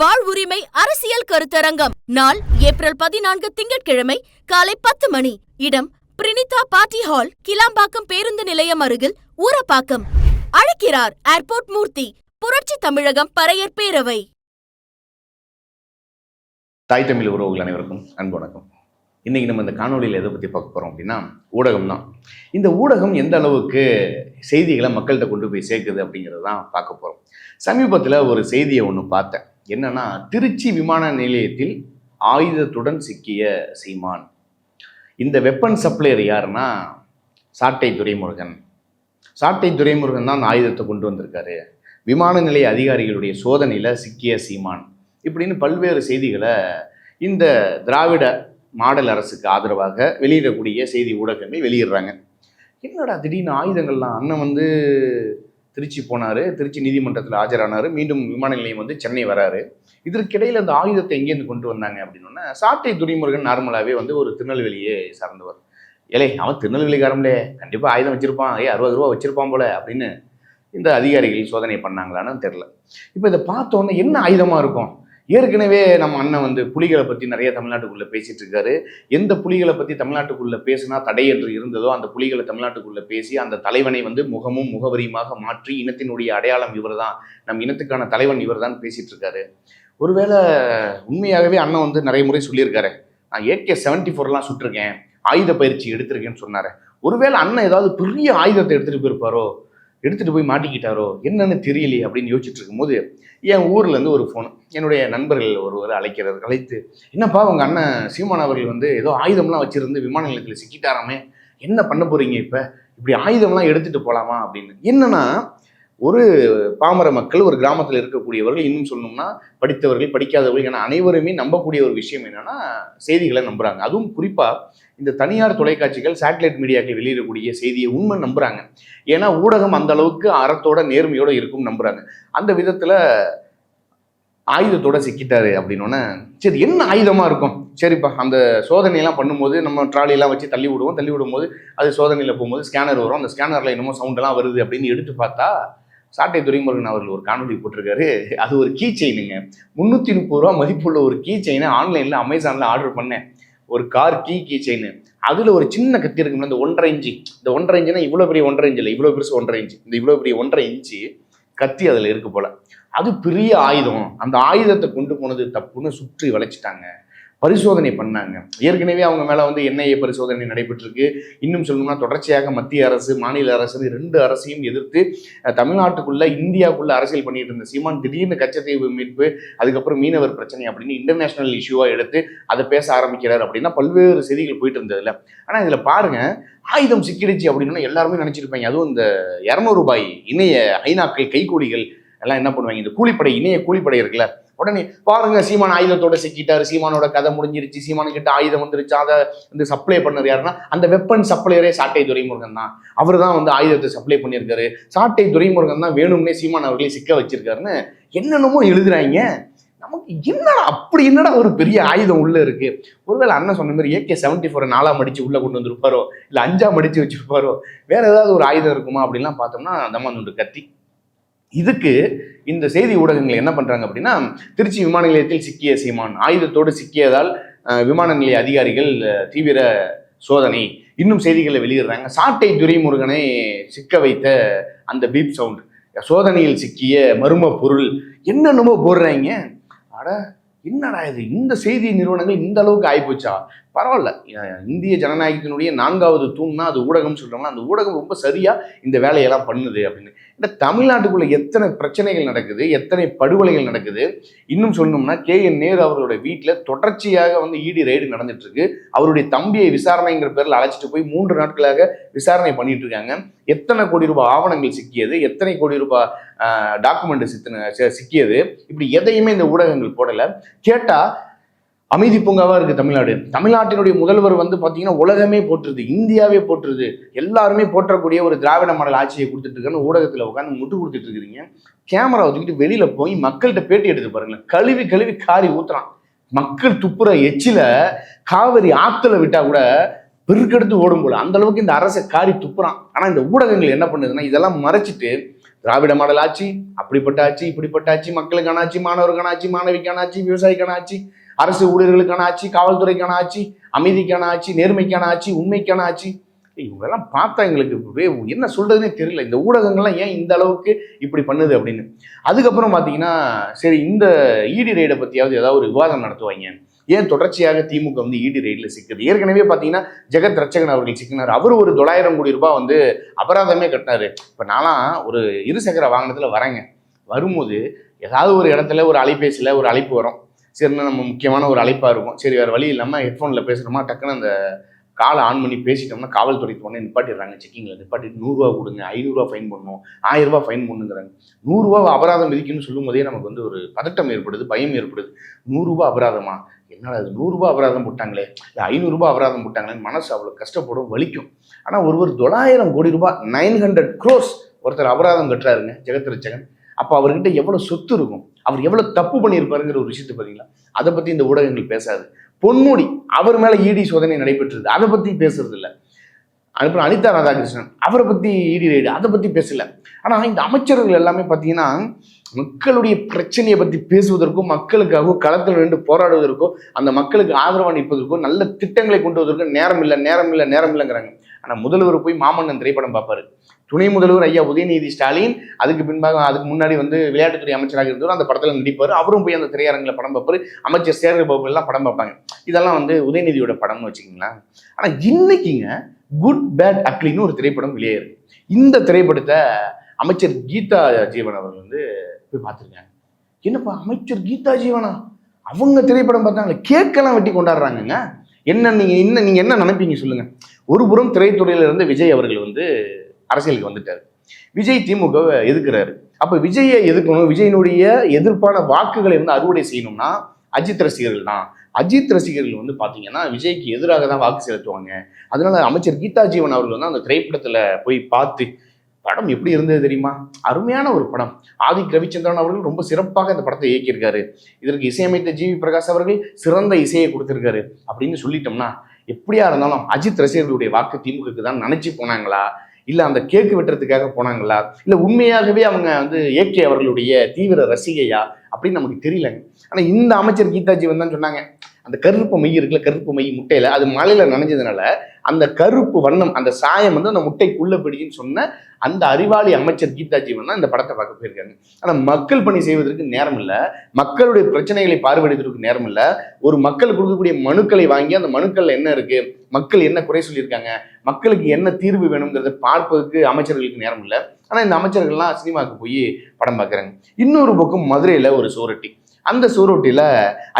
வாழ்வுரிமை அரசியல் கருத்தரங்கம். நாள் ஏப்ரல் பதினான்கு திங்கட்கிழமை காலை பத்து மணி. இடம் பிரினிதா பார்ட்டி ஹால் கிளாம்பாக்கம் பேருந்து நிலையம் அருகில் ஊரப்பாக்கம். அழைக்கிறார் ஏர்போர்ட் மூர்த்தி புரட்சி தமிழகம் பறையர் பேரவை. தாய் தமிழ் உறவுகள் அனைவருக்கும் அன்பு வணக்கம். இன்னைக்கு நம்ம இந்த காணொலியில் எதை பற்றி பார்க்க போகிறோம் அப்படின்னா ஊடகம் தான் இந்த ஊடகம் எந்த அளவுக்கு செய்திகளை மக்கள்கிட்ட கொண்டு போய் சேர்க்குது அப்படிங்கிறது தான் பார்க்க போகிறோம் சமீபத்தில் ஒரு செய்தியை ஒன்று பார்த்தேன். என்னன்னா திருச்சி விமான நிலையத்தில் ஆயுதத்துடன் சிக்கிய சீமான். இந்த வெப்பன் சப்ளையர் யாருன்னா சாட்டை துரைமுருகன். சாட்டை துரைமுருகன் தான் ஆயுதத்தை கொண்டு வந்திருக்காரு. விமான நிலைய அதிகாரிகளுடைய சோதனையில் சிக்கிய சீமான். இப்படின்னு பல்வேறு செய்திகளை இந்த திராவிட மாடல் அரசுக்கு ஆதரவாக வெளியிடக்கூடிய செய்தி ஊடகங்கள் வெளியிடுறாங்க. என்னடா திடீர்னு ஆயுதங்கள்லாம் அண்ணன் வந்து திருச்சி போனார். திருச்சி நீதிமன்றத்தில் ஆஜரானார். மீண்டும் விமான நிலையம் வந்து சென்னை வராரு. இதற்கிடையில் அந்த ஆயுதத்தை எங்கேருந்து கொண்டு வந்தாங்க அப்படின்னா சாட்டை துரைமுருகன் நார்மலாகவே வந்து ஒரு திருநெல்வேலியை சார்ந்தவர். ஏலே அவன் திருநெல்வேலிக்காரம்லே கண்டிப்பாக ஆயுதம் வச்சிருப்பான். ஏ அறுபது ரூபா வச்சிருப்பான் போல அப்படின்னு இந்த அதிகாரிகள் சோதனை பண்ணாங்களான்னு தெரில இப்போ இதை பார்த்தோன்னே என்ன ஆயுதமாக இருக்கும்? ஏற்கனவே நம்ம அண்ணன் வந்து புலிகளை பற்றி நிறைய தமிழ்நாட்டுக்குள்ளே பேசிட்டு இருக்காரு. எந்த புலிகளை பற்றி தமிழ்நாட்டுக்குள்ளே பேசினா தடை என்று இருந்ததோ அந்த புலிகளை தமிழ்நாட்டுக்குள்ளே பேசி அந்த தலைவனை வந்து முகமும் முகவரியுமாக மாற்றி இனத்தினுடைய அடையாளம் இவர் தான் நம் இனத்துக்கான தலைவன் இவர் தான் பேசிட்டு இருக்காரு. ஒருவேளை உண்மையாகவே அண்ணன் வந்து நிறைய முறை சொல்லியிருக்காரு. நான் ஏகே செவன்டி ஃபோர்லாம் சுட்டிருக்கேன். ஆயுத பயிற்சி எடுத்திருக்கேன்னு சொன்னார். ஒருவேளை அண்ணன் ஏதாவது பெரிய ஆயுதத்தை எடுத்துகிட்டு போயிருப்பாரோ? எடுத்துகிட்டு போய் மாட்டிக்கிட்டாரோ? என்னன்னு தெரியலையே அப்படின்னு யோசிச்சுட்டு இருக்கும்போது என் ஊர்லேருந்து ஒரு ஃபோன் என்னுடைய நண்பர்கள் ஒருவர் அழைக்கிறது அழைத்து என்னப்பா உங்கள் அண்ணன் சீமான் அவர்கள் வந்து ஏதோ ஆயுதம்லாம் வச்சுருந்து விமான நிலையத்தில் சிக்கிட்டாராமே என்ன பண்ண போகிறீங்க இப்போ? இப்படி ஆயுதம்லாம் எடுத்துகிட்டு போகலாமா அப்படின்னு. என்னென்னா ஒரு பாமர மக்கள் ஒரு கிராமத்தில் இருக்கக்கூடியவர்கள் இன்னும் சொல்லணும்னா படித்தவர்கள் படிக்காதவர்கள் என அனைவருமே நம்பக்கூடிய ஒரு விஷயம் என்னன்னா செய்திகளை நம்புறாங்க. அதுவும் குறிப்பாக இந்த தனியார் தொலைக்காட்சிகள் சேட்டலைட் மீடியாக்கள் வெளியிடக்கூடிய செய்தியை உண்மை நம்புறாங்க. ஏன்னா ஊடகம் அந்த அளவுக்கு அறத்தோட நேர்மையோட இருக்கும் நம்புறாங்க. அந்த விதத்துல ஆயுதத்தோட சிக்கிட்டாரு அப்படின்னோடனே சரி என்ன ஆயுதமா இருக்கும்? சரிப்பா அந்த சோதனையெல்லாம் பண்ணும்போது நம்ம ட்ராலியெல்லாம் வச்சு தள்ளி விடுவோம். தள்ளி விடும்போது அது சோதனையில் போகும்போது ஸ்கேனர் வரும். அந்த ஸ்கேனரில் என்னமோ சவுண்டெல்லாம் வருது அப்படின்னு எடுத்து பார்த்தா சாட்டை துரைமுருகன் அவர்கள் ஒரு காணொலி போட்டிருக்காரு. அது ஒரு கீ செயினுங்க முந்நூற்றி முப்பது ரூபா மதிப்புள்ள ஒரு கீ செயினை ஆன்லைனில் அமேசானில் ஆர்டர் பண்ணேன் ஒரு கார் கீ கீ செயின் அதில் ஒரு சின்ன கத்தி இருக்கும்ல இந்த ஒன்றரை இன்ச்சு இந்த ஒன்றரை இன்ச்சுனா இவ்வளோ பெரிய ஒன்றரை இன்ச்சு இல்லை இவ்வளோ பெருசு ஒன்றரை இன்ச்சு இந்த இவ்வளோ பெரிய ஒன்றரை இன்ச்சு கத்தி அதில் இருக்கு போல. அது பெரிய ஆயுதம். அந்த ஆயுதத்தை கொண்டு போனது தப்புன்னு சுற்றி வளைச்சிட்டாங்க. பரிசோதனை பண்ணாங்க. ஏற்கனவே அவங்க மேலே வந்து என்ஐஏ பரிசோதனை நடைபெற்றிருக்கு. இன்னும் சொல்லணும்னா தொடர்ச்சியாக மத்திய அரசு மாநில அரசு ரெண்டு அரசையும் எதிர்த்து தமிழ்நாட்டுக்குள்ள இந்தியாவுக்குள்ள அரசியல் பண்ணிட்டு இருந்த சீமான் திடீர்னு கச்சத்தீவு மீட்பு அதுக்கப்புறம் மீனவர் பிரச்சனை அப்படின்னு இன்டர்நேஷனல் இஷ்யூவாக எடுத்து அதை பேச ஆரம்பிக்கிறார் அப்படின்னா பல்வேறு செய்திகள் போயிட்டு இருந்ததுல. ஆனால் இதில் பாருங்க ஆயுதம் சிக்கிடுச்சு அப்படின்னா எல்லாருமே நினச்சிருப்பாங்க. அதுவும் இந்த இரநூறு ரூபாய் இணைய ஐநாக்கள் கைகூலிகள் எல்லாம் என்ன பண்ணுவாங்க? இந்த கூலிப்படை இணைய கூலிப்படை இருக்குல்ல. உடனே பாருங்க சீமான் ஆயுதத்தோட சிக்கிட்டாரு. சீமானோட கதை முடிஞ்சிருச்சு. சீமான் கிட்ட ஆயுதம் வந்துருச்சு. அதை வந்து சப்ளை பண்ணது யாருன்னா அந்த வெப்பன் சப்ளையரே சாட்டை துரைமுருகன் தான். அவர் தான் வந்து ஆயுதத்தை சப்ளை பண்ணியிருக்காரு. சாட்டை துரைமுருகன் தான் வேணும்னே சீமான் அவர்களே சிக்க வச்சிருக்காருன்னு என்னென்னமோ எழுதுறாங்க. நமக்கு என்னடா அப்படி என்னடா ஒரு பெரிய ஆயுதம் உள்ள இருக்கு? ஒருவேளை அண்ணன் சொன்ன மாதிரி ஏகே செவன்டி ஃபோர் நாலாம் அடிச்சு உள்ள கொண்டு வந்திருப்பாரோ? இல்லை அஞ்சாம் அடிச்சு வச்சிருப்பாரோ? வேற ஏதாவது ஒரு ஆயுதம் இருக்குமா? அப்படின்லாம் பார்த்தோம்னா தம்மாந்துண்டு கத்தி. இதுக்கு இந்த செய்தி ஊடகங்கள் என்ன பண்றாங்க அப்படின்னா திருச்சி விமான நிலையத்தில் சிக்கிய சீமான் ஆயுதத்தோடு சிக்கியதால் விமான நிலைய அதிகாரிகள் தீவிர சோதனை இன்னும் செய்திகளை வெளியிடுறாங்க. சாட்டை துரைமுருகனை சிக்க வைத்த அந்த பீப் சவுண்ட் சோதனையில் சிக்கிய மர்ம பொருள் என்னென்னமோ போடுறாங்க. அட என்னடா இது? இந்த செய்தி நிறுவனங்கள் இந்த அளவுக்கு ஆயிப்போச்சா? பரவாயில்ல. இந்திய ஜனநாயகத்தினுடைய நான்காவது தூண்னா அது ஊடகம் சொல்கிறோம்னா அந்த ஊடகம் ரொம்ப சரியா இந்த வேலையெல்லாம் பண்ணுது அப்படின்னு. இந்த தமிழ்நாட்டுக்குள்ள எத்தனை பிரச்சனைகள் நடக்குது எத்தனை படுகொலைகள் நடக்குது? இன்னும் சொல்லணும்னா கே என் நேரு அவரோட வீட்டில் தொடர்ச்சியாக வந்து இடி ரைடு நடந்துட்டு இருக்கு அவருடைய தம்பியை விசாரணைங்கிற பேரில் அழைச்சிட்டு போய் மூன்று நாட்களாக விசாரணை பண்ணிட்டு இருக்காங்க எத்தனை கோடி ரூபாய் ஆவணங்கள் சிக்கியது? எத்தனை கோடி ரூபாய் டாக்குமெண்ட் சித்தின சிக்கியது? இப்படி எதையுமே இந்த ஊடகங்கள் போடலை. கேட்டால் அமைதி பூங்காவா இருக்கு தமிழ்நாடு. தமிழ்நாட்டினுடைய முதல்வர் வந்து பாத்தீங்கன்னா உலகமே போற்றுது இந்தியாவே போற்றுது. எல்லாருமே போற்றக்கூடிய ஒரு திராவிட மாடல் ஆட்சியை கொடுத்துட்டு இருக்கான்னு ஊடகத்துல உட்காந்து முட்டு கொடுத்துட்டு இருக்கிறீங்க கேமரா வச்சுக்கிட்டு வெளியில போய் மக்கள்கிட்ட பேட்டி எடுத்து பாருங்களேன். கழுவி கழுவி காரி ஊத்துறான். மக்கள் துப்புற எச்சில காவிரி ஆத்துல விட்டா கூட பெருக்கெடுத்து ஓடும் போல. அந்த அளவுக்கு இந்த அரசை காரி துப்புறான். ஆனா இந்த ஊடகங்கள் என்ன பண்ணுதுன்னா இதெல்லாம் மறைச்சிட்டு திராவிட மாடல் ஆட்சி அப்படிப்பட்ட ஆட்சி இப்படிப்பட்ட ஆட்சி மக்களுக்கான ஆட்சி மாணவருக்கான ஆட்சி மாணவிக்கான ஆட்சி விவசாயிக்கான ஆட்சி அரசு ஊழியர்களுக்கான ஆட்சி காவல்துறைக்கான ஆட்சி அமைதிக்கான ஆட்சி நேர்மைக்கான ஆட்சி உண்மைக்கான ஆட்சி. இவங்கெல்லாம் பார்த்தா எங்களுக்கு வே- என்ன சொல்றதுனே தெரியல. இந்த ஊடகங்கள்லாம் ஏன் இந்த அளவுக்கு இப்படி பண்ணுது அப்படின்னு. அதுக்கப்புறம் பார்த்தீங்கன்னா சரி இந்த இடி ரெய்டை பற்றியாவது ஏதாவது ஒரு விவாதம் நடத்துவாங்க. ஏன் தொடர்ச்சியாக திமுக வந்து இடி ரெய்டில் சிக்குது? ஏற்கனவே பார்த்தீங்கன்னா ஜெகத் ரட்சகன் அவர்கள் சிக்கினார். அவர் ஒரு தொள்ளாயிரம் கோடி ரூபாய் வந்து அபராதமே கட்டினாரு. இப்போ நான்லாம் ஒரு இருசக்கர வாகனத்தில் வரேங்க. வரும்போது ஏதாவது ஒரு இடத்துல ஒரு அலைபேசியில் ஒரு அழைப்பு வரும். சரின்னா நம்ம முக்கியமான ஒரு அழைப்பாக இருக்கும். சரி வேறு வழி இல்லாமல் ஹெட்ஃபோனில் பேசுகிறோமா டக்குன்னு அந்த காலை ஆன் பண்ணி பேசிட்டோம்னா காவல்துறை உடனே நிப்பாட்டிடுறாங்க. செக்கிங்கில் நிப்பாட்டிட்டு நூறுரூவா கொடுங்க ஐநூறுரூவா ஃபைன் பண்ணணும் ஆயிரரூபா ஃபைன் பண்ணுங்கிறாங்க. நூறுரூவா அபராதம் விதிக்குன்னு சொல்லும் போதே நமக்கு வந்து ஒரு பதட்டம் ஏற்படுது பயம் ஏற்படுது. நூறுரூவா அபராதமா? என்னடா அது நூறுரூபா அபராதம் போட்டாங்களே? இல்லை ஐநூறுரூபா அபராதம் போட்டாங்களேன்னு மனசு அவ்வளோ கஷ்டப்படும் வலிக்கும். ஆனால் ஒருவர் தொள்ளாயிரம் கோடி ரூபாய் நைன் ஹண்ட்ரட் க்ரோஸ் ஒருத்தர் அபராதம் கட்டுறாருங்க ஜெகத் அப்போ அவர்கிட்ட எவ்வளோ சொத்து இருக்கும்? அவர் எவ்வளோ தப்பு பண்ணியிருப்பாருங்கிற ஒரு விஷயத்தை பார்த்தீங்களா அதை பற்றி இந்த ஊடகங்கள் பேசாது. பொன்முடி அவர் மேலே இடி சோதனை நடைபெற்றது அதை பற்றி பேசுறது இல்லை. அனுப்புற அனிதா ராதாகிருஷ்ணன் அவரை பற்றி இடி ரைடு அதை பற்றி பேசல. ஆனால் இந்த அமைச்சர்கள் எல்லாமே பார்த்தீங்கன்னா மக்களுடைய பிரச்சனையை பற்றி பேசுவதற்கும் மக்களுக்காகவும் களத்தில் நின்று போராடுவதற்கோ அந்த மக்களுக்கு ஆதரவாக நிற்பதற்கோ நல்ல திட்டங்களை கொண்டு வருவதற்கும் நேரம் இல்லை நேரம் இல்லை நேரம் இல்லைங்கிறாங்க. ஆனால் முதல்வர் போய் மாமன்னன் திரைப்படம் பார்ப்பாரு. துணை முதல்வர் ஐயா உதயநிதி ஸ்டாலின் அதுக்கு பின்பாக அதுக்கு முன்னாடி வந்து விளையாட்டுத்துறை அமைச்சராக இருந்தவர் அந்த படத்தில் நடிப்பார். அவரும் போய் அந்த திரையரங்கில் படம் பார்ப்பாரு. அமைச்சர் சேகர் பாபு எல்லாம் படம் பார்ப்பாங்க. இதெல்லாம் வந்து உதயநிதியோட படம்னு வச்சுக்கிங்களேன். ஆனால் இன்னைக்குங்க குட் பேட் அக்லின்னு ஒரு திரைப்படம் வெளியேறு இந்த திரைப்படத்தை அமைச்சர் கீதா ஜீவன் அவர்கள் வந்து போய் பார்த்துருக்காங்க. என்னப்பா அமைச்சர் கீதா ஜீவனா? அவங்க திரைப்படம் பார்த்தாங்களே கேக்கெல்லாம் வெட்டி கொண்டாடுறாங்கங்க. என்ன நீங்க என்ன நீங்க என்ன நினைப்பீங்க சொல்லுங்க. ஒரு புறம் திரைத்துறையிலிருந்து விஜய் அவர்கள் வந்து அரசியலுக்கு வந்துட்டாரு. விஜய் திமுகவை எதிர்க்கிறாரு. அப்ப விஜயை எதிர்க்கணும் விஜயனுடைய எதிர்ப்பான வாக்குகளை வந்து அறுவடை செய்யணும்னா அஜித் ரசிகர்கள் தான். அஜித் ரசிகர்கள் வந்து பாத்தீங்கன்னா விஜய்க்கு எதிராக தான் வாக்கு செலுத்துவாங்க. அதனால அமைச்சர் கீதா ஜீவன் அவர்கள் வந்து அந்த திரைப்படத்துல போய் பார்த்து படம் எப்படி இருந்தது தெரியுமா? அருமையான ஒரு படம். ஆதிக் ரவிச்சந்திரன் அவர்கள் ரொம்ப சிறப்பாக இந்த படத்தை இயக்கியிருக்காரு. இதற்கு இசையமைத்த ஜிவி பிரகாஷ் அவர்கள் சிறந்த இசையை கொடுத்திருக்காரு அப்படின்னு சொல்லிட்டோம்னா எப்படியா இருந்தாலும் அஜித் ரசிகர்களுடைய வாக்கு திமுகக்கு தான் நினைச்சு போனாங்களா? இல்ல அந்த கேக்கு வெட்டுறதுக்காக போனாங்களா? இல்ல உண்மையாகவே அவங்க வந்து ஏகே அவர்களுடைய தீவிர ரசிகையா? அப்படின்னு நமக்கு தெரியலங்க. ஆனா இந்த அமைச்சர் கீதாஜி ஜீவன் தான் சொன்னாங்க. அந்த கருப்பு மை இருக்குல்ல கருப்பு மை முட்டையில அது மழையில நனைஞ்சதுனால அந்த கருப்பு வண்ணம் அந்த சாயம் வந்து அந்த முட்டைக்குள்ள பிடிக்குன்னு சொன்ன அந்த அறிவாளி அமைச்சர் கீதா ஜீவன் தான் இந்த படத்தை பார்க்க போயிருக்காங்க. ஆனா மக்கள் பணி செய்வதற்கு நேரம் இல்லை மக்களுடைய பிரச்சனைகளை பார்வையிடுவதற்கு நேரம் இல்லை ஒரு மக்கள் கொடுக்கக்கூடிய மனுக்களை வாங்கி அந்த மனுக்கள் என்ன இருக்கு? மக்கள் என்ன குறை சொல்லியிருக்காங்க? மக்களுக்கு என்ன தீர்வு வேணுங்கிறத பார்ப்பதற்கு அமைச்சர்களுக்கு நேரம் இல்லை ஆனா இந்த அமைச்சர்கள்லாம் சினிமாவுக்கு போய் படம் பார்க்குறாங்க. இன்னொரு பக்கம் மதுரையில ஒரு சோரட்டி. அந்த சூரொட்டியில்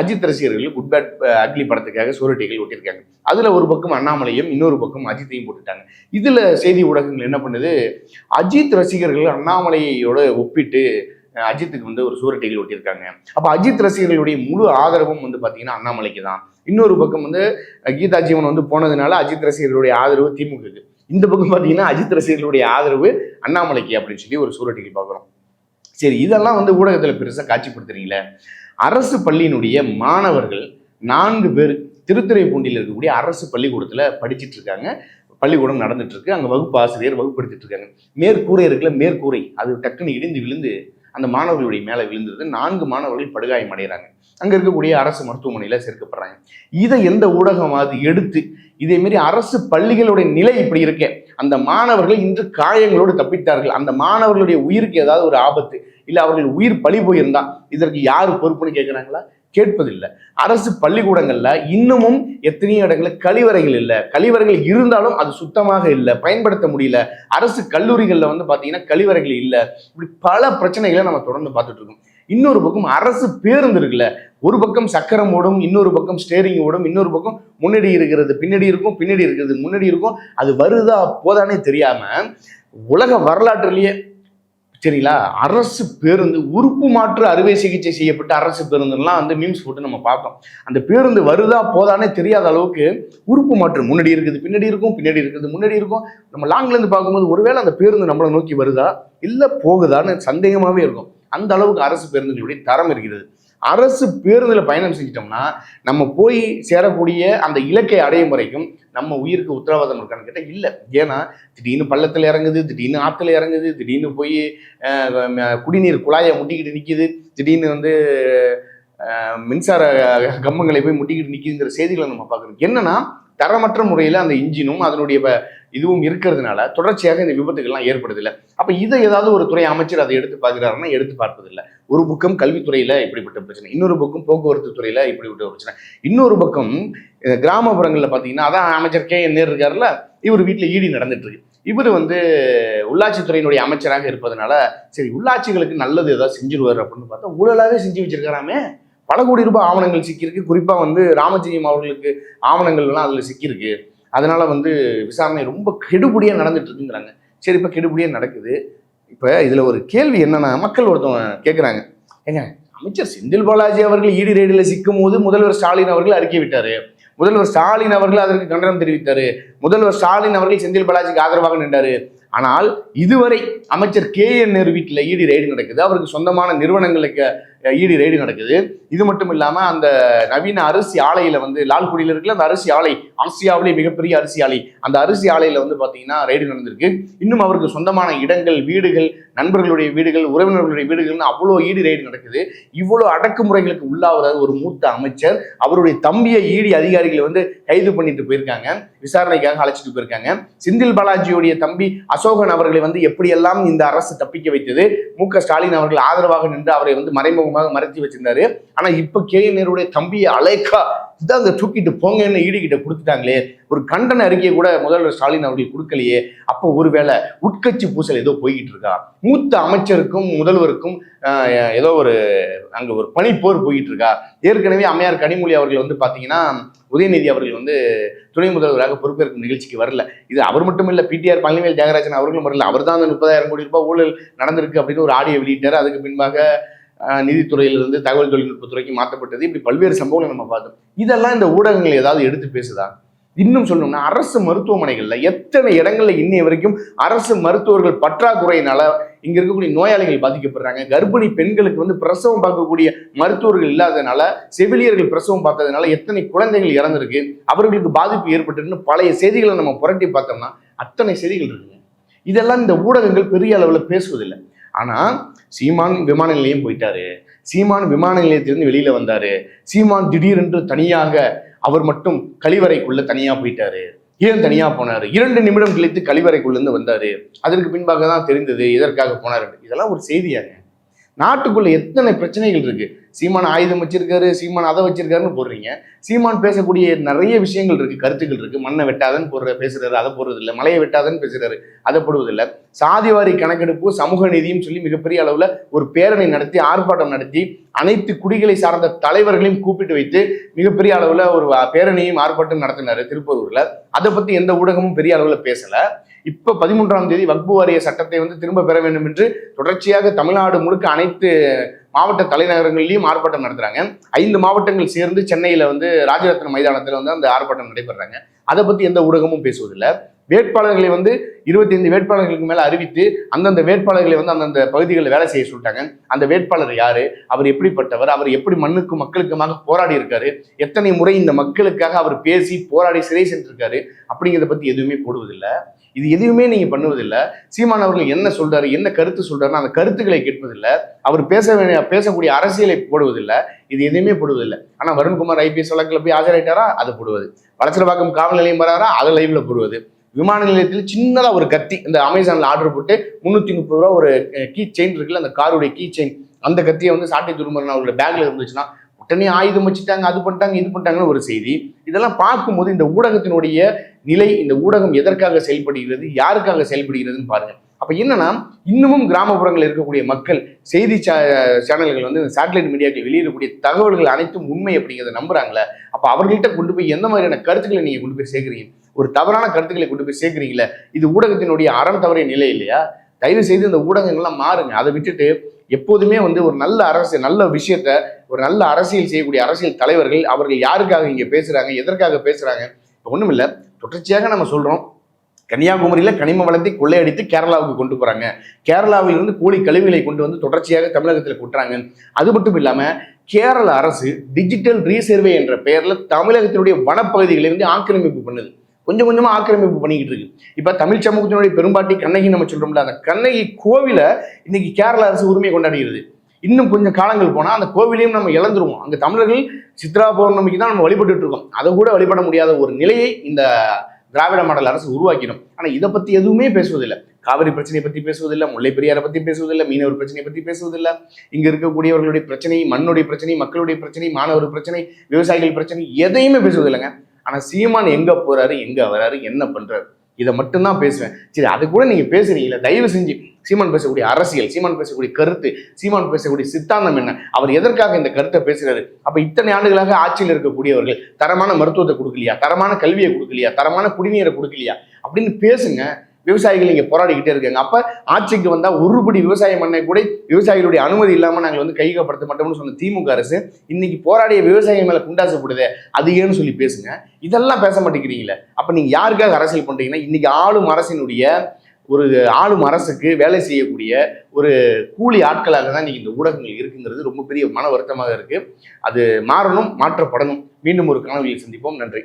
அஜித் ரசிகர்கள் குட் பேட் அக்லி படத்துக்காக சூரொட்டிகள் ஒட்டியிருக்காங்க. அதில் ஒரு பக்கம் அண்ணாமலையும் இன்னொரு பக்கம் அஜித்தையும் போட்டுட்டாங்க. இதில் செய்தி ஊடகங்கள் என்ன பண்ணுது? அஜித் ரசிகர்கள் அண்ணாமலையோட ஒப்பிட்டு அஜித்துக்கு வந்து ஒரு சூரட்டிகள் ஒட்டியிருக்காங்க. அப்போ அஜித் ரசிகர்களுடைய முழு ஆதரவும் வந்து பார்த்தீங்கன்னா அண்ணாமலைக்கு தான். இன்னொரு பக்கம் வந்து கீதா ஜீவன் வந்து போனதுனால அஜித் ரசிகர்களுடைய ஆதரவு திமுகக்கு. இந்த பக்கம் பார்த்தீங்கன்னா அஜித் ரசிகர்களுடைய ஆதரவு அண்ணாமலைக்கு அப்படின்னு சொல்லி ஒரு சூரட்டிகள் பார்க்குறோம் சரி இதெல்லாம் வந்து ஊடகத்தில் பெருசாக காட்சிப்படுத்துறீங்களே? அரசு பள்ளியினுடைய மாணவர்கள் நான்கு பேர் திருத்துறைப்பூண்டியில் இருக்கக்கூடிய அரசு பள்ளிக்கூடத்தில் படிச்சிட்டு இருக்காங்க பள்ளிக்கூடம் நடந்துட்டு இருக்கு அங்கே வகுப்பு ஆசிரியர் வகுப்படுத்திட்டு இருக்காங்க மேற்கூரை இருக்குல்ல மேற்கூரை. அது டக்குன்னு இடிந்து விழுந்து அந்த மாணவர்களுடைய மேலே விழுந்துருது நான்கு மாணவர்கள் படுகாயம் அடைகிறாங்க. அங்கே இருக்கக்கூடிய அரசு மருத்துவமனையில் சேர்க்கப்படுறாங்க. இதை எந்த ஊடகமாவது எடுத்து இதே அரசு பள்ளிகளுடைய நிலை இப்படி இருக்கே. அந்த மாணவர்கள் இன்று காயங்களோடு தப்பித்தார்கள் அந்த மாணவர்களுடைய உயிருக்கு ஏதாவது ஒரு ஆபத்து இல்லை அவர்கள் உயிர் பழி போயிருந்தா இதற்கு யார் பொறுப்புன்னு கேட்குறாங்களா கேட்பதில்லை. அரசு பள்ளிக்கூடங்களில் இன்னமும் எத்தனையோ இடங்களில் கழிவறைகள் இல்லை. கழிவறைகள் இருந்தாலும் அது சுத்தமாக இல்லை பயன்படுத்த முடியல. அரசு கல்லூரிகளில் வந்து பார்த்தீங்கன்னா கழிவறைகள் இல்லை. இப்படி பல பிரச்சனைகளை நம்ம தொடர்ந்து பார்த்துட்டு இருக்கோம். இன்னொரு பக்கம் அரசு பேருந்து இருக்குல்ல ஒரு பக்கம் சக்கரம் ஓடும் இன்னொரு பக்கம் ஸ்டேரிங் ஓடும் இன்னொரு பக்கம் முன்னாடி இருக்கிறது பின்னாடி இருக்கும் பின்னாடி இருக்கிறது முன்னாடி இருக்கும். அது வருதா போதானே தெரியாம உலக வரலாற்றுலேயே சரிங்களா அரசு பேருந்து உறுப்பு மாற்று அறுவை சிகிச்சை செய்யப்பட்ட அரசு பேருந்துலாம் வந்து மீம்ஸ் போட்டு நம்ம பார்த்தோம். அந்த பேருந்து வருதா போதானே தெரியாத அளவுக்கு உறுப்பு மாற்று முன்னாடி இருக்குது பின்னாடி இருக்கும் பின்னாடி இருக்குது முன்னாடி இருக்கும். நம்ம லாங்லேருந்து பார்க்கும்போது ஒருவேளை அந்த பேருந்து நம்மளை நோக்கி வருதா? இல்லை போகுதான்னு சந்தேகமாகவே இருக்கும். அந்த அளவுக்கு அரசு பேருந்துகளுடைய தரம் இருக்கிறது. அரசு பேருந்தில் பயணம் செஞ்சிட்டோம்னா நம்ம போய் சேரக்கூடிய அந்த இலக்கை அடையும் வரைக்கும் நம்ம உயிருக்கு உத்தரவாதம் இருக்கான்னு கேட்டால் இல்லை. ஏன்னா திடீர்னு பள்ளத்தில் இறங்குது திடீர்னு ஆற்றுல இறங்குது திடீர்னு போய் குடிநீர் குழாயை முட்டிக்கிட்டு நிற்கிது திடீர்னு வந்து மின்சார கம்பங்களை போய் முட்டிக்கிட்டு நிற்கிதுங்கிற செய்திகளை நம்ம பார்க்குறோம் என்னன்னா தரமற்ற முறையில் அந்த இன்ஜினும் அதனுடைய இதுவும் இருக்கிறதுனால தொடர்ச்சியாக இந்த விபத்துகள்லாம் ஏற்படுதில்லை. அப்போ இதை ஏதாவது ஒரு துறை அமைச்சர் அதை எடுத்து பார்க்குறாருன்னா எடுத்து பார்ப்பதில்லை. ஒரு பக்கம் கல்வித்துறையில் இப்படிப்பட்ட பிரச்சனை இன்னொரு பக்கம் போக்குவரத்து துறையில் இப்படிப்பட்ட பிரச்சனை. இன்னொரு பக்கம் கிராமப்புறங்களில் பார்த்தீங்கன்னா அதான் அமைச்சர் கே என் நேர் இருக்காருல்ல இவர் வீட்டில் ஈடி நடந்துட்டு இருக்கு இவர் வந்து உள்ளாட்சித்துறையினுடைய அமைச்சராக இருப்பதனால சரி உள்ளாட்சிகளுக்கு நல்லது ஏதாவது செஞ்சிருவார் அப்படின்னு பார்த்தா ஊழலாகவே செஞ்சு வச்சிருக்காராமே. பல கோடி ரூபாய் ஆவணங்கள் சிக்கியிருக்கு. குறிப்பாக வந்து ராமஜெயம் அவர்களுக்கு ஆவணங்கள்லாம் அதில் சிக்கியிருக்கு. அதனால வந்து விசாரணை ரொம்ப கெடுபடியாக நடந்துட்டு இருக்குங்கிறாங்க. சரி இப்போ கெடுபடியாக நடக்குது. இப்போ இதில் ஒரு கேள்வி என்னன்னா மக்கள் ஒருத்தவங்க கேட்குறாங்க ஏங்க அமைச்சர் செந்தில் பாலாஜி அவர்கள் ஈடி ரேடியில் சிக்கும் போது முதல்வர் ஸ்டாலின் அவர்கள் அறிக்கை விட்டார். முதல்வர் ஸ்டாலின் அவர்கள் அதற்கு கண்டனம் தெரிவித்தார். முதல்வர் ஸ்டாலின் அவர்கள் செந்தில் பாலாஜிக்கு ஆதரவாக நின்றார். ஆனால் இதுவரை அமைச்சர் கே என் நேரு வீட்டில் ஈடி ரெய்டு நடக்குது. அவருக்கு சொந்தமான நிறுவனங்களுக்கு ஈடி ரெய்டு நடக்குது. இது மட்டும் இல்லாமல் அந்த நவீன அரிசி ஆலையில் வந்து லால்குடியில் இருக்குல்ல அந்த அரிசி ஆலை ஆசியாவிலே மிகப்பெரிய அரிசி ஆலை அந்த அரிசி ஆலையில் வந்து பார்த்தீங்கன்னா ரெய்டு நடந்திருக்கு. இன்னும் அவருக்கு சொந்தமான இடங்கள் வீடுகள் நண்பர்களுடைய வீடுகள் உறவினர்களுடைய வீடுகள்னு அவ்வளோ ஈடு ரெய்டு நடக்குது. இவ்வளோ அடக்குமுறைகளுக்கு உள்ளாகிறார் ஒரு மூத்த அமைச்சர். அவருடைய தம்பியை ஈடி அதிகாரிகளை வந்து கைது பண்ணிட்டு போயிருக்காங்க. விசாரணைக்காக அழைச்சிட்டு போயிருக்காங்க. செந்தில் பாலாஜியுடைய தம்பி அசோகன் அவர்களை வந்து எப்படியெல்லாம் இந்த அரசு தப்பிக்க வைத்தது? மு ஸ்டாலின் அவர்கள் ஆதரவாக நின்று அவரை வந்து மறைமுகமாக மறைத்து வச்சிருந்தாரு. ஆனா இப்ப கே. நேருடைய தம்பியை அலைக்கா இதான் அந்த தூக்கிட்டு போங்கன்னு ஈடுகிட்ட கொடுத்துட்டாங்களே. ஒரு கண்டன அறிக்கையை கூட முதல்வர் ஸ்டாலின் அவர்கள் கொடுக்கலையே. அப்போ ஒருவேளை உட்கட்சி பூசல் ஏதோ போய்கிட்டு இருக்கா? மூத்த அமைச்சருக்கும் முதல்வருக்கும் ஏதோ ஒரு அங்க ஒரு பனிப்போர் போய்கிட்டு இருக்கா? ஏற்கனவே அம்மையார் கனிமொழி அவர்கள் வந்து பாத்தீங்கன்னா உதயநிதி அவர்கள் வந்து துணை முதல்வராக பொறுப்பேற்கும் நிகழ்ச்சிக்கு வரல. இது அவர் மட்டும் இல்ல பிடிஆர் பழனிவேல் தியாகராஜன் அவர்களும் வரல. அவர் தான் அந்த முப்பதாயிரம் கோடி ரூபாய் ஊழல் நடந்திருக்கு அப்படின்னு ஒரு ஆடியோ வெளியிட்டார். அதுக்கு பின்பாக நிதித்துறையிலிருந்து தகவல் தொழில்நுட்பத்துறைக்கு மாற்றப்பட்டது. இப்படி பல்வேறு சம்பவங்களை நம்ம பார்த்தோம். இதெல்லாம் இந்த ஊடகங்கள் ஏதாவது எடுத்து பேசுதா? இன்னும் சொல்லணும்னா அரசு மருத்துவமனைகளில் எத்தனை இடங்கள்ல இன்னைய வரைக்கும் அரசு மருத்துவர்கள் பற்றாக்குறையினால இங்க இருக்கக்கூடிய நோயாளிகள் பாதிக்கப்படுறாங்க? கர்ப்பிணி பெண்களுக்கு வந்து பிரசவம் பார்க்கக்கூடிய மருத்துவர்கள் இல்லாதனால செவிலியர்கள் பிரசவம் பார்த்ததுனால எத்தனை குழந்தைகள் இறந்திருக்கு? அவர்களுக்கு பாதிப்பு ஏற்பட்டிருக்குன்னு பழைய செய்திகளை நம்ம புரட்டி பார்த்தோம்னா அத்தனை செய்திகள் இருக்குங்க. இதெல்லாம் இந்த ஊடகங்கள் பெரிய அளவில் பேசுவதில்லை. ஆனால் சீமான் விமான நிலையம் போயிட்டாரு. சீமான் விமான நிலையத்திலிருந்து வெளியில வந்தாரு. சீமான் திடீரென்று தனியாக அவர் மட்டும் கழிவறைக்குள்ள தனியா போயிட்டாரு. ஏன் தனியா போனாரு? இரண்டு நிமிடம் கழித்து கழிவறைக்குள்ள இருந்து வந்தாரு. அதற்கு பின்பாக தான் தெரிந்தது எதற்காக போனாரு. இதெல்லாம் ஒரு செய்தியாங்க நாட்டுக்குள்ள எத்தனை பிரச்சனைகள் இருக்கு? சீமான் ஆயுதம் வச்சிருக்காரு சீமான் அதை வச்சிருக்காருன்னு போடுறீங்க. சீமான் பேசக்கூடிய நிறைய விஷயங்கள் இருக்கு கருத்துக்கள் இருக்கு. மண்ணை வெட்டாதன்னு போடுற பேசுறாரு அதை போடுறது இல்லை மலையை வெட்டாதன்னு பேசுறாரு அதை போடுவதில்லை. சாதிவாரி கணக்கெடுப்பு சமூக நீதியும் சொல்லி மிகப்பெரிய அளவுல ஒரு பேரணி நடத்தி ஆர்ப்பாட்டம் நடத்தி அனைத்து குடிகளை சார்ந்த தலைவர்களையும் கூப்பிட்டு வைத்து மிகப்பெரிய அளவுல ஒரு பேரணியும் ஆர்ப்பாட்டம் நடத்தினாரு திருப்பூரூர்ல. அதை பத்தி எந்த ஊடகமும் பெரிய அளவுல பேசல. இப்ப பதிமூன்றாம் தேதி வக்பு வாரிய சட்டத்தை வந்து திரும்ப பெற வேண்டும் என்று தொடர்ச்சியாக தமிழ்நாடு முழுக்க அனைத்து மாவட்ட தலைநகரங்கள்லையும் ஆர்ப்பாட்டம் நடத்துறாங்க. ஐந்து மாவட்டங்கள் சேர்ந்து சென்னையில வந்து ராஜரத்ன மைதானத்தில் வந்து அந்த ஆர்ப்பாட்டம் நடைபெறாங்க. அதை பத்தி எந்த ஊடகமும் பேசுவதில்லை. வேட்பாளர்களை வந்து இருபத்தைந்து வேட்பாளர்களுக்கு மேல அறிவித்து அந்தந்த வேட்பாளர்களை வந்து அந்தந்த பகுதிகளில் வேலை செய்ய சொல்லிட்டாங்க. அந்த வேட்பாளர் யாரு? அவர் எப்படிப்பட்டவர்? அவர் எப்படி மண்ணுக்கும் மக்களுக்குமாக போராடி இருக்காரு? எத்தனை முறை இந்த மக்களுக்காக அவர் பேசி போராடி சிறை சென்றிருக்காரு? அப்படிங்கிறத பத்தி எதுவுமே போடுவதில்லை. இது எதுவுமே நீங்க பண்ணுவதில்லை. சீமான் அவர்கள் என்ன சொல்றாரு என்ன கருத்து சொல்றாருன்னு அந்த கருத்துக்களை கேட்பதில்லை. அவர் பேச வேண்டிய பேசக்கூடிய அரசியலை போடுவதில்லை. இது எதுவுமே போடுவதில்லை. ஆனா வருண்குமார் ஐபிஎஸ் வழக்கில் போய் ஆஜராயிட்டாரா? அதை போடுவது. வளச்சரபாக்கம் காவல் நிலையம் வராரா? அதை லைவ்ல போடுவது. விமான நிலையத்தில் சின்னதா ஒரு கத்தி இந்த அமேசான்ல ஆர்டர் போட்டு முந்நூற்றி முப்பது ரூபா ஒரு கீ செயின் இருக்குல்ல அந்த காருடைய கீ செயின் அந்த கத்தியை வந்து சாட்டை துருமரன் அவரோட பேக்ல இருந்துச்சுன்னா உடனே ஆயுதம் வச்சுட்டாங்க அது பண்ணிட்டாங்க இது பண்ணிட்டாங்கன்னு ஒரு செய்தி. இதெல்லாம் பார்க்கும்போது இந்த ஊடகத்தினுடைய நிலை இந்த ஊடகம் எதற்காக செயல்படுகிறது யாருக்காக செயல்படுகிறதுன்னு பாருங்க. அப்ப என்னன்னா இன்னமும் கிராமப்புறங்களில் இருக்கக்கூடிய மக்கள் செய்தி சே- சேனல்கள் வந்து இந்த சேட்டலைட் மீடியாக்கள் வெளியிடக்கூடிய தகவல்கள் அனைத்தும் உண்மை அப்படிங்கிறத நம்புறாங்களே அப்ப அவர்கள்ட்ட கொண்டு போய் எந்த மாதிரியான கருத்துக்களை நீங்க கொண்டு போய் சேர்க்குறீங்க? ஒரு தவறான கருத்துக்களை கொண்டு போய் சேர்க்குறீங்களே இது ஊடகத்தினுடைய அறம் தவறிய நிலை இல்லையா? தயவு செய்து இந்த ஊடகங்கள்லாம் மாறுங்க. அதை விட்டுட்டு எப்போதுமே வந்து ஒரு நல்ல அரசு நல்ல விஷயத்த ஒரு நல்ல அரசியல் செய்யக்கூடிய அரசியல் தலைவர்கள் அவர்கள் யாருக்காக இங்க பேசுறாங்க எதற்காக பேசுறாங்க இப்போ ஒன்றும் இல்லை. தொடர்ச்சியாக நம்ம சொல்கிறோம் கன்னியாகுமரியில் கனிம வளத்தை கொள்ளையடித்து கேரளாவுக்கு கொண்டு போகிறாங்க கேரளாவிலிருந்து கூலி கழிவுகளை கொண்டு வந்து தொடர்ச்சியாக தமிழகத்தில் கொட்டுறாங்க. அது மட்டும் இல்லாமல் கேரள அரசு டிஜிட்டல் ரீசர்வே என்ற பெயரில் தமிழகத்தினுடைய வனப்பகுதிகளிலிருந்து ஆக்கிரமிப்பு பண்ணுது. கொஞ்சம் கொஞ்சமாக ஆக்கிரமிப்பு பண்ணிக்கிட்டு இருக்கு. இப்போ தமிழ் சமூகத்தினுடைய பெரும்பாட்டி கண்ணகி நம்ம சொல்கிறோம்ல அந்த கண்ணகி கோவிலை இன்னைக்கு கேரள அரசு உரிமை கொண்டாடுகிறது. இன்னும் கொஞ்சம் காலங்கள் போனால் அந்த கோவிலையும் நம்ம இழந்துருவோம். அங்கே தமிழர்கள் சித்ரா பௌர்ணமிக்கு தான் நம்ம வழிபட்டுட்டு இருக்கோம். அதை கூட வழிபட முடியாத ஒரு நிலையை இந்த திராவிட மாடல் அரசு உருவாக்கிடும். ஆனால் இதை பற்றி எதுவுமே பேசுவதில்லை. காவிரி பிரச்சனையை பற்றி பேசுவதில்லை முல்லை பெரியாரை பற்றி பேசுவதில்லை மீனவர் பிரச்சனையை பற்றி பேசுவதில்லை. இங்கே இருக்கக்கூடியவர்களுடைய பிரச்சனை மண்ணுடைய பிரச்சனை மக்களுடைய பிரச்சனை மாணவர் பிரச்சனை விவசாயிகள் பிரச்சனை எதையுமே பேசுவதில்லைங்க. ஆனால் சீமான் எங்கே போகிறாரு எங்கே வராரு என்ன பண்ணுறாரு இதை மட்டும்தான் பேசுவேன். சரி அது கூட நீங்க பேசுறீங்களா தயவு செஞ்சு சீமான் பேசக்கூடிய அரசியல் சீமான் பேசக்கூடிய கருத்து சீமான் பேசக்கூடிய சித்தாந்தம் என்ன? அவர் எதற்காக இந்த கருத்தை பேசுகிறாரு அப்போ இத்தனை ஆண்டுகளாக ஆட்சியில் இருக்கக்கூடியவர்கள் தரமான மருத்துவத்தை கொடுக்கலையா? தரமான கல்வியை கொடுக்கலையா? தரமான குடிநீரை கொடுக்கலையா? அப்படின்னு பேசுங்க. விவசாயிகள் இங்கே போராடிக்கிட்டே இருக்காங்க. அப்ப ஆட்சிக்கு வந்தா ஒருபடி விவசாயம் பண்ண கூட விவசாயிகளுடைய அனுமதி இல்லாம நாங்கள் வந்து கையகப்படுத்த மாட்டோம்னு சொன்ன திமுக அரசு இன்னைக்கு போராடிய விவசாயிகள் மேல குண்டாசப்படுதே அது ஏன்னு சொல்லி பேசுங்க. இதெல்லாம் பேச மாட்டேங்கிறீங்களே. அப்ப நீங்க யாருக்காக அரசியல் பண்றீங்கன்னா இன்னைக்கு ஆளும் அரசினுடைய ஒரு ஆளும் அரசுக்கு வேலை செய்யக்கூடிய ஒரு கூலி ஆட்களாக தான் இன்னைக்கு இந்த ஊடகங்கள் இருக்குங்கிறது ரொம்ப பெரிய மன வருத்தமாக இருக்கு. அது மாறணும் மாற்றப்படணும். மீண்டும் ஒரு காணொலியில் சந்திப்போம். நன்றி.